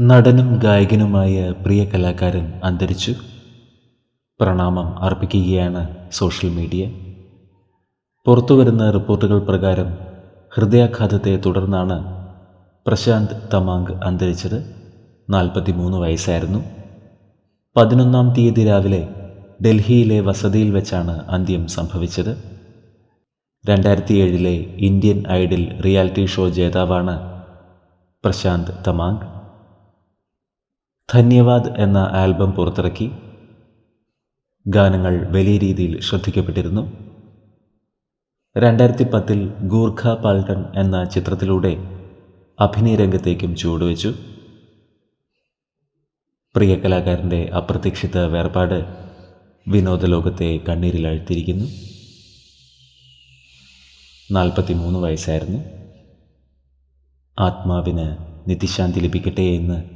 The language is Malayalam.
നടനും ഗായകനുമായ പ്രിയ കലാകാരൻ അന്തരിച്ചു. പ്രണാമം അർപ്പിക്കുകയാണ് സോഷ്യൽ മീഡിയ. പുറത്തുവരുന്ന റിപ്പോർട്ടുകൾ പ്രകാരം ഹൃദയാഘാതത്തെ തുടർന്നാണ് പ്രശാന്ത് തമാങ് അന്തരിച്ചത്. നാൽപ്പത്തി മൂന്ന് വയസ്സായിരുന്നു. പതിനൊന്നാം തീയതി രാവിലെ ഡൽഹിയിലെ വസതിയിൽ വെച്ചാണ് അന്ത്യം സംഭവിച്ചത്. രണ്ടായിരത്തി ഏഴിലെ ഇന്ത്യൻ ഐഡൽ റിയാലിറ്റി ഷോ ജേതാവാണ് പ്രശാന്ത് തമാങ് ധന്യവാദ് എന്ന ആൽബം പുറത്തിറക്കി ഗാനങ്ങൾ വലിയ രീതിയിൽ ശ്രദ്ധിക്കപ്പെട്ടിരുന്നു. രണ്ടായിരത്തി പത്തിൽ ഗൂർഖ പാൽട്ടൺ എന്ന ചിത്രത്തിലൂടെ അഭിനയ രംഗത്തേക്കും ചുവടുവെച്ചു. പ്രിയ കലാകാരന്റെ അപ്രതീക്ഷിത വേർപാട് വിനോദലോകത്തെ കണ്ണീരിലഴ്ത്തിയിരിക്കുന്നു നാൽപ്പത്തി മൂന്ന് വയസ്സായിരുന്നു. ആത്മാവിന് നിത്യശാന്തി ലഭിക്കട്ടെ എന്ന്